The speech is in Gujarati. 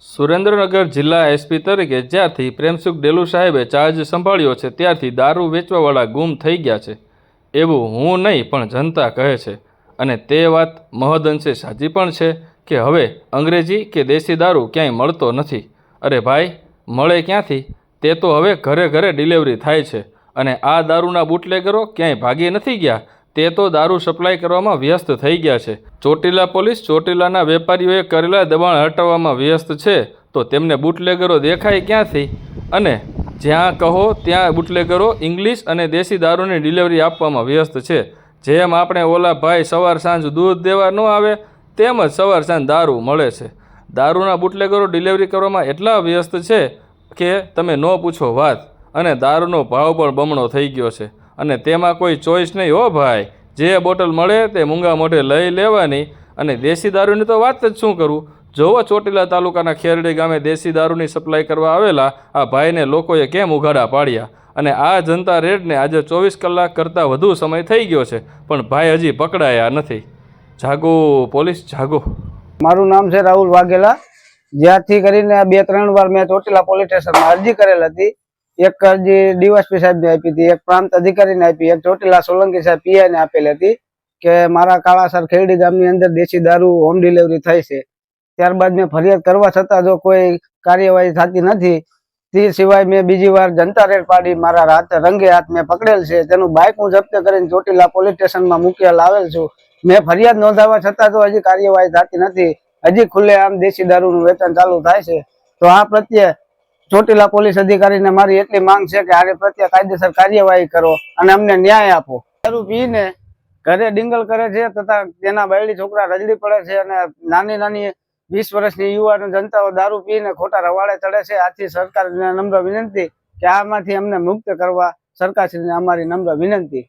સુરેન્દ્રનગર જિલ્લા એસપી તરીકે જ્યારથી પ્રેમસુખ ડેલુ સાહેબે ચાર્જ સંભાળ્યો છે, ત્યારથી દારૂ વેચવાવાળા ગુમ થઈ ગયા છે. એવું હું નહીં, પણ જનતા કહે છે. અને તે વાત મહદઅંશે સાચી પણ છે કે હવે અંગ્રેજી કે દેશી દારૂ ક્યાંય મળતો નથી. અરે ભાઈ, મળે ક્યાંથી? તે તો હવે ઘરે ઘરે ડિલિવરી થાય છે. અને આ દારૂના બુટલેગરો ક્યાંય ભાગી નથી ગયા? તે તો દારૂ સપ્લાય કરવામાં વ્યસ્ત થઈ ગયા છે. ચોટીલા પોલીસ ચોટીલાના વેપારીઓએ કરેલા દબાણ હટાવવામાં વ્યસ્ત છે. તો તેમને બુટલેગરો દેખાય ક્યાંથી? અને જ્યાં કહો ત્યાં બુટલેગરો ઇંગ્લિશ અને દેશી દારૂની ડિલિવરી આપવામાં વ્યસ્ત છે. જેમ આપણે ઓલા ભાઈ સવાર સાંજ દૂધ દેવા ન આવે, તેમ જ સવાર સાંજ દારૂ મળે છે. દારૂના બુટલેગરો ડિલિવરી કરવામાં એટલા વ્યસ્ત છે કે તમે ન પૂછો વાત. અને દારૂનો ભાવ પણ બમણો થઈ ગયો છે. અને તેમાં કોઈ ચોઈસ નહીં હો ભાઈ. જે બોટલ મળે તે મૂંગા મોઢે લઈ લેવાની. અને દેશી દારૂની તો વાત જ શું કરું? જોવો ચોટીલા તાલુકાના ખેરડી ગામે દેશી દારૂની સપ્લાય કરવા આવેલા આ ભાઈને લોકોએ કેમ ઉઘાડા પાડ્યા? અને આ જનતા રેડને આજે ચોવીસ કલાક કરતાં વધુ સમય થઈ ગયો છે, પણ ભાઈ હજી પકડાયા નથી. જાગો, પોલીસ, જાગો. મારું નામ છે રાહુલ વાઘેલા. જ્યાંથી કરીને બે ત્રણ વાર મેં ચોટીલા પોલીસ સ્ટેશનમાં અરજી કરેલ હતી. એક અરજી ડીવાયસપી સાહેબને આપી હતી, એક પ્રાંત અધિકારીને આપી, એક ચોટીલા સોલંકી સાહેબ પીઆઈ ને આપેલી હતી કે મારા કાળાસર ખેરડી ગામની અંદર દેશી દારૂ હોમ ડિલિવરી થાય છે. ત્યારબાદ મેં ફરિયાદ કરવા છતાં જો કોઈ કાર્યવાહી થતી નથી, તે સિવાય મેં બીજી વાર જનતા રેડ પાડી, મારા હાથ રંગે હાથ મેં પકડેલ છે. તેનું બાઇક હું જપ્ત કરીને ચોટીલા પોલીસ સ્ટેશનમાં મૂકી લાવેલ છું. મેં ફરિયાદ નોંધાવવા છતાં તો હજી કાર્યવાહી થતી નથી. હજી ખુલ્લે આમ દેશી દારૂનું વેચાણ ચાલુ થાય છે. તો આ પ્રત્યે ચોટીલા પોલીસ અધિકારીને મારી એટલી માંગ છે કે આને પ્રત્યે કાયદેસર કાર્યવાહી કરો અને અમને ન્યાય આપો. દારૂ પીને ઘરે ડિંગલ કરે છે તથા તેના બાયડી છોકરા રજડી પડે છે અને નાની નાની વીસ વર્ષની યુવાનો જનતાઓ દારૂ પીને ખોટા રવાડે ચડે છે. આથી સરકારને નમ્ર વિનંતી કે આમાંથી અમને મુક્ત કરવા સરકારશ્રીને અમારી નમ્ર વિનંતી.